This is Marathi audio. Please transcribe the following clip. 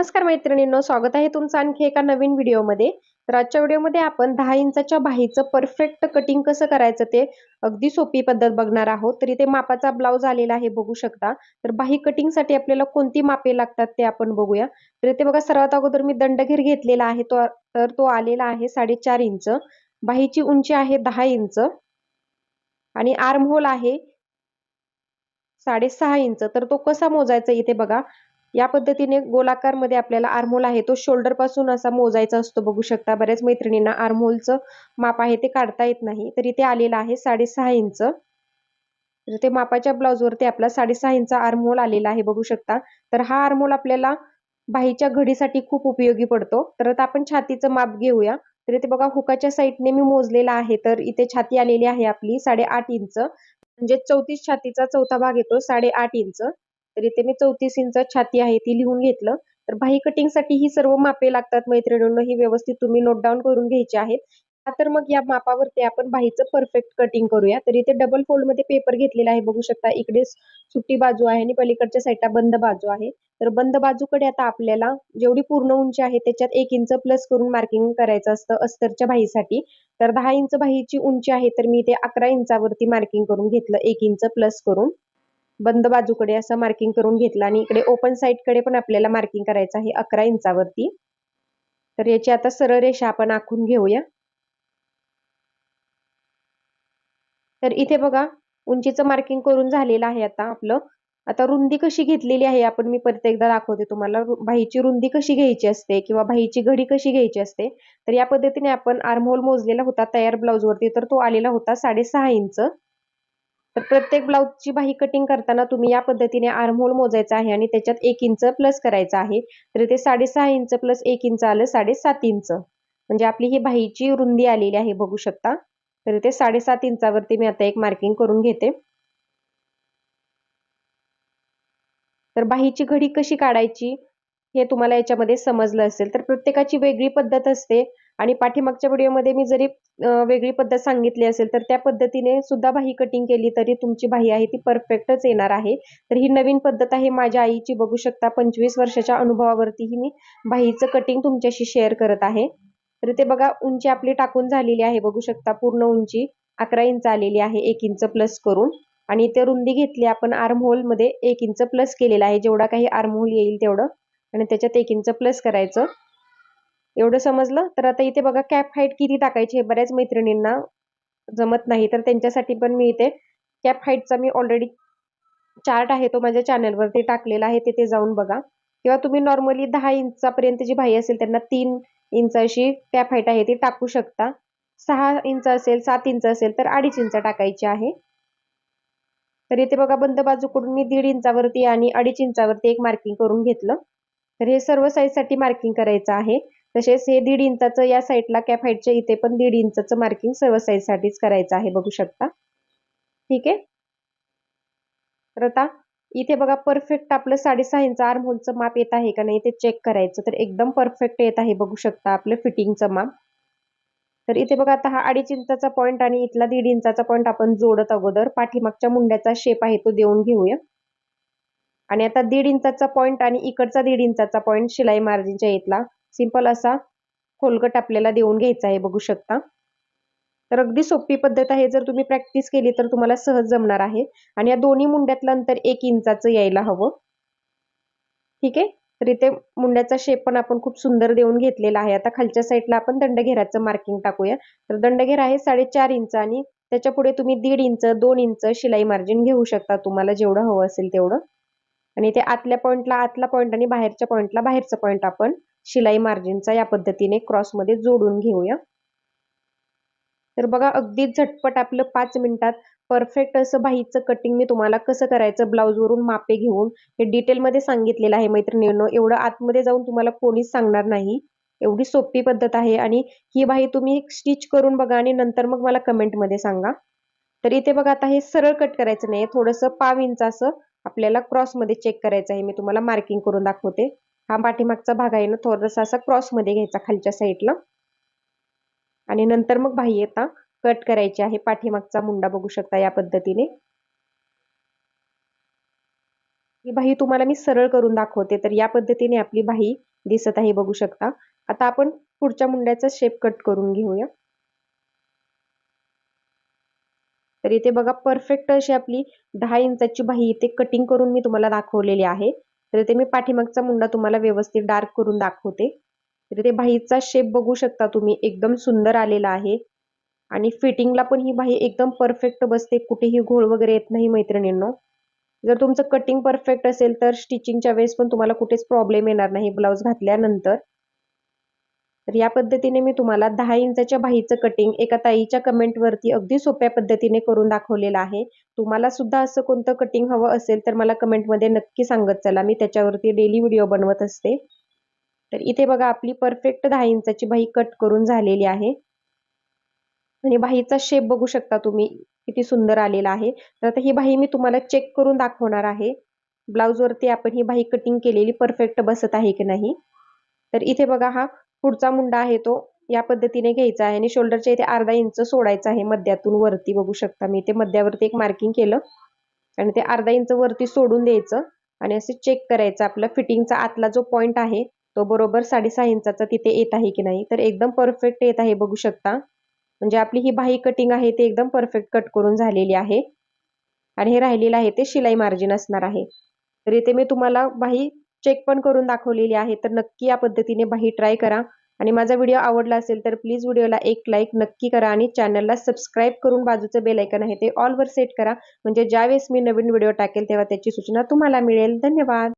नमस्कार मैत्रिणींनो स्वागत आहे तुमचं आणखी एका नवीन व्हिडिओमध्ये. तर आजच्या व्हिडिओमध्ये आपण दहा इंचाच्या बाहीचं परफेक्ट कटिंग कसं करायचं ते अगदी सोपी पद्धत बघणार आहोत. तर ते मापाचा ब्लाऊज आलेला आहे बघू शकता. तर बाही कटिंगसाठी आपल्याला कोणती मापे लागतात ते आपण बघूया. तर इथे बघा सर्वात अगोदर मी दंडघेर घेतलेला आहे तो तर तो आलेला आहे साडेचार इंच. बाहीची उंची आहे दहा इंच. आणि आर्म होल आहे साडेसहा इंच. तर तो कसा मोजायचा इथे बघा. या पद्धतीने गोलाकारमध्ये आपल्याला आर्मोल आहे. तो शोल्डरपासून असा मोजायचा असतो बघू शकता. बऱ्याच मैत्रिणींना आर्मोलचं माप आहे ते काढता येत नाही. तर इथे आलेलं आहे साडेसहा इंच. तर ते मापाच्या ब्लाऊजवरती आपला साडेसहा इंच आर्मोल आलेला आहे बघू शकता. तर हा आर्मोल आपल्याला बाहीच्या घडीसाठी खूप उपयोगी पडतो. तर आता आपण छातीचं माप घेऊया. तर इथे बघा हुकाच्या साईडने मी मोजलेला आहे. तर इथे छाती आलेली आहे आपली साडेआठ इंच. म्हणजे चौतीस छातीचा चौथा भाग येतो साडेआठ इंच. तर इथे मी चौतीस इंच छाती आहे ती लिहून घेतलं. तर बाही कटिंगसाठी ही सर्व मापे लागतात मैत्रिणींना ही व्यवस्थित तुम्ही नोट डाऊन करून घ्यायची आहेत. तर मग या मापावरती आपण बाहीचं परफेक्ट कटिंग करूया. तर इथे डबल फोल्डमध्ये पेपर घेतलेला आहे बघू शकता. इकडे सुट्टी बाजू आहे आणि पलीकडच्या साईडला बंद बाजू आहे. तर बंद बाजूकडे आता आपल्याला जेवढी पूर्ण उंची आहे त्याच्यात एक इंच प्लस करून मार्किंग करायचं असतं अस्तरच्या बाहीसाठी. तर दहा इंच बाहीची उंची आहे तर मी इथे अकरा इंचावरती मार्किंग करून घेतलं. एक इंच प्लस करून. बंद बाजूकडे असं मार्किंग करून घेतलं आणि इकडे ओपन साईडकडे पण आपल्याला मार्किंग करायचं आहे अकरा इंचावरती. तर याची आता सरळ रेषा आपण आखून घेऊया. तर इथे बघा उंचीचं मार्किंग करून झालेलं आहे आता आपलं. आता रुंदी कशी घेतलेली आहे आपण मी परत एकदा दाखवते तुम्हाला. भाईची रुंदी कशी घ्यायची असते किंवा भाईची घडी कशी घ्यायची असते तर या पद्धतीने आपण आर्महोल मोजलेला होता तयार ब्लाउज वरती तर तो आलेला होता साडेसहा इंच. तर प्रत्येक ब्लाऊजची बाही कटिंग करताना तुम्ही या पद्धतीने आर्महोल मोजायचा आहे आणि त्याच्यात एक इंच प्लस करायचा आहे. तर ते साडेसहा इंच प्लस एक इंच आलं साडेसात इंच म्हणजे आपली ही बाहीची रुंदी आलेली आहे बघू शकता. तर ते साडेसात इंचावरती मी आता एक मार्किंग करून घेते. तर बाहीची घडी कशी काढायची हे तुम्हाला याच्यामध्ये समजलं असेल. तर प्रत्येकाची वेगळी पद्धत असते. आणि पाठीमागच्या व्हिडिओमध्ये मी जरी वेगळी पद्धत सांगितली असेल तर त्या पद्धतीने सुद्धा बाही कटिंग केली तरी तुमची बाही आहे ती परफेक्टच येणार आहे. तर ही नवीन पद्धत आहे माझ्या आईची बघू शकता पंचवीस वर्षाच्या अनुभवावरतीही मी बाहीचं कटिंग तुमच्याशी शेअर करत आहे. तर ते बघा उंची आपली टाकून झालेली आहे बघू शकता पूर्ण उंची अकरा इंच आलेली आहे एक इंच प्लस करून. आणि इथे रुंदी घेतली आपण आर्ममध्ये एक इंच प्लस केलेला आहे जेवढा काही आर्म होल येईल तेवढं. आणि त्याच्यात एक इंच प्लस करायचं. एवढं समजलं? तर आता इथे बघा कॅप हाईट किती टाकायची हे बऱ्याच मैत्रिणींना जमत नाही. तर त्यांच्यासाठी पण मी इथे कॅप हाईटचा मी ऑलरेडी चार्ट आहे तो माझ्या चॅनलवरती टाकलेला आहे. तिथे जाऊन बघा. किंवा तुम्ही नॉर्मली दहा इंचापर्यंत जी भाई असेल त्यांना तीन इंच अशी कॅप हाईट आहे ती टाकू शकता. सहा इंच असेल सात इंच असेल तर अडीच इंच टाकायची आहे. तर इथे बघा बंद बाजूकडून मी दीड इंचावरती आणि अडीच इंचावरती एक मार्किंग करून घेतलं. तर हे सर्व साईजसाठी मार्किंग करायचं आहे. तसेच हे दीड इंचाचं या साईडला कॅप हाईटच्या इथे पण दीड इंचाचं मार्किंग सर्व साईडसाठीच करायचं आहे बघू शकता. ठीक आहे? तर आता इथे बघा परफेक्ट आपलं साडेसहा इंच आर्म होलचं माप येत आहे का नाही ते चेक करायचं. तर एकदम परफेक्ट येत आहे बघू शकता आपलं फिटिंगचं माप. तर इथे बघा आता हा अडीच इंचाचा पॉईंट आणि इथला दीड इंचाचा पॉईंट आपण जोडत अगोदर पाठीमागच्या मुंड्याचा शेप आहे तो देऊन घेऊया. आणि आता दीड इंचाचा पॉईंट आणि इकडचा दीड इंचाचा पॉईंट शिलाई मार्जिनच्या इथला सिंपल असा खोलगट आपल्याला देऊन घ्यायचा आहे बघू शकता. तर अगदी सोपी पद्धत आहे. जर तुम्ही प्रॅक्टिस केली तर तुम्हाला सहज जमणार आहे. आणि या दोन्ही मुंड्यातलं अंतर एक इंचाचं यायला हवं. ठीक आहे? तर इथे मुंड्याचा शेप पण आपण खूप सुंदर देऊन घेतलेला आहे. आता खालच्या साईडला आपण दंडघेराचं मार्किंग टाकूया. तर दंडघेर आहे साडेचार इंच आणि त्याच्या पुढे तुम्ही दीड इंच दोन इंच शिलाई मार्जिन घेऊ शकता. तुम्हाला जेवढं हवं असेल तेवढं. आणि ते आतल्या पॉईंटला आतला पॉईंट आणि बाहेरच्या पॉईंटला बाहेरचा पॉईंट आपण शिलाई मार्जिनचा या पद्धतीने क्रॉसमध्ये जोडून घेऊया. तर बघा अगदी झटपट आपलं पाच मिनिटात परफेक्ट असं बाहीचं कटिंग मी तुम्हाला कसं करायचं ब्लाऊजवरून मापे घेऊन हे डिटेलमध्ये सांगितलेलं आहे मैत्रिणींनो. एवढं आतमध्ये जाऊन तुम्हाला कोणीच सांगणार नाही. एवढी सोपी पद्धत आहे आणि ही बाही तुम्ही स्टिच करून बघा आणि नंतर मग मला कमेंटमध्ये सांगा. तर इथे बघा आता हे सरळ कट करायचं नाही थोडंसं पाव इंच असं आपल्याला क्रॉसमध्ये चेक करायचं आहे. मी तुम्हाला मार्किंग करून दाखवते. हा पाठीमागचा भाग आहे ना थोडासा असा क्रॉसमध्ये घ्यायचा खालच्या साईडला आणि नंतर मग बाह्यता कट करायची आहे पाठीमागचा मुंडा बघू शकता या पद्धतीने. ही बाही तुम्हाला मी सरळ करून दाखवते तर या पद्धतीने आपली बाही दिसत आहे बघू शकता. आता आपण पुढच्या मुंड्याचा शेप कट करून घेऊया. तर इथे बघा परफेक्ट अशी आपली दहा इंचाची बाही इथे कटिंग करून मी तुम्हाला दाखवलेली आहे. तर इथे मी पाठीमागचा मुंडा तुम्हाला व्यवस्थित डार्क करून दाखवते. तर इथे बाहीचा शेप बघू शकता तुम्ही एकदम सुंदर आलेला आहे. आणि फिटिंगला पण ही बाही एकदम परफेक्ट बसते कुठेही घोळ वगैरे येत नाही मैत्रिणींनो. जर तुमचं कटिंग परफेक्ट असेल तर स्टिचिंगच्या वेळेस पण तुम्हाला कुठेच प्रॉब्लेम येणार नाही ब्लाऊज घातल्यानंतर. तर या पद्धतीने मी तुम्हाला दहा इंचाच्या बाहीचं कटिंग एका ताईच्या कमेंटवरती अगदी सोप्या पद्धतीने करून दाखवलेलं आहे. तुम्हाला सुद्धा असं कोणतं कटिंग हवं असेल तर मला कमेंटमध्ये नक्की सांगत चला. मी त्याच्यावरती डेली व्हिडिओ बनवत असते. तर इथे बघा आपली परफेक्ट दहा इंचाची बाही कट करून झालेली आहे. आणि बाहीचा शेप बघू शकता तुम्ही किती सुंदर आलेला आहे. तर आता ही बाही मी तुम्हाला चेक करून दाखवणार आहे. ब्लाऊजवरती आपण ही बाही कटिंग केलेली परफेक्ट बसत आहे की नाही? तर इथे बघा हा पुढचा मुंडा आहे तो. या पद्धतीने घ्यायचा आहे आणि शोल्डरच्या इथे अर्धा इंच सोडायचा आहे मध्यातून वरती. बघू शकता मी इथे मध्यावरती एक मार्किंग केलं. आणि ते अर्धा इंच वरती सोडून द्यायचं. आणि असे चेक करायचं आपला फिटिंगचा आतला जो पॉइंट आहे तो बरोबर साडेसहा इंचाचा तिथे येत आहे की नाही. तर एकदम परफेक्ट येत आहे बघू शकता. म्हणजे आपली ही बाही कटिंग आहे ते एकदम परफेक्ट कट करून झालेली आहे. आणि हे राहिलेलं आहे ते शिलाई मार्जिन असणार आहे. तर इथे मी तुम्हाला बाही चेक पण करून दाखवलेली आहे. तर नक्की या पद्धतीने बाही ट्राय करा. आणि माझा व्हिडिओ आवडला असेल तर प्लीज व्हिडिओला एक लाईक नक्की करा आणि चॅनलला सबस्क्राईब करून बाजूचं बेल ऐकन आहे ते ऑलवर सेट करा. म्हणजे ज्यावेळेस मी नवीन व्हिडिओ टाकेल तेव्हा त्याची सूचना तुम्हाला मिळेल. धन्यवाद.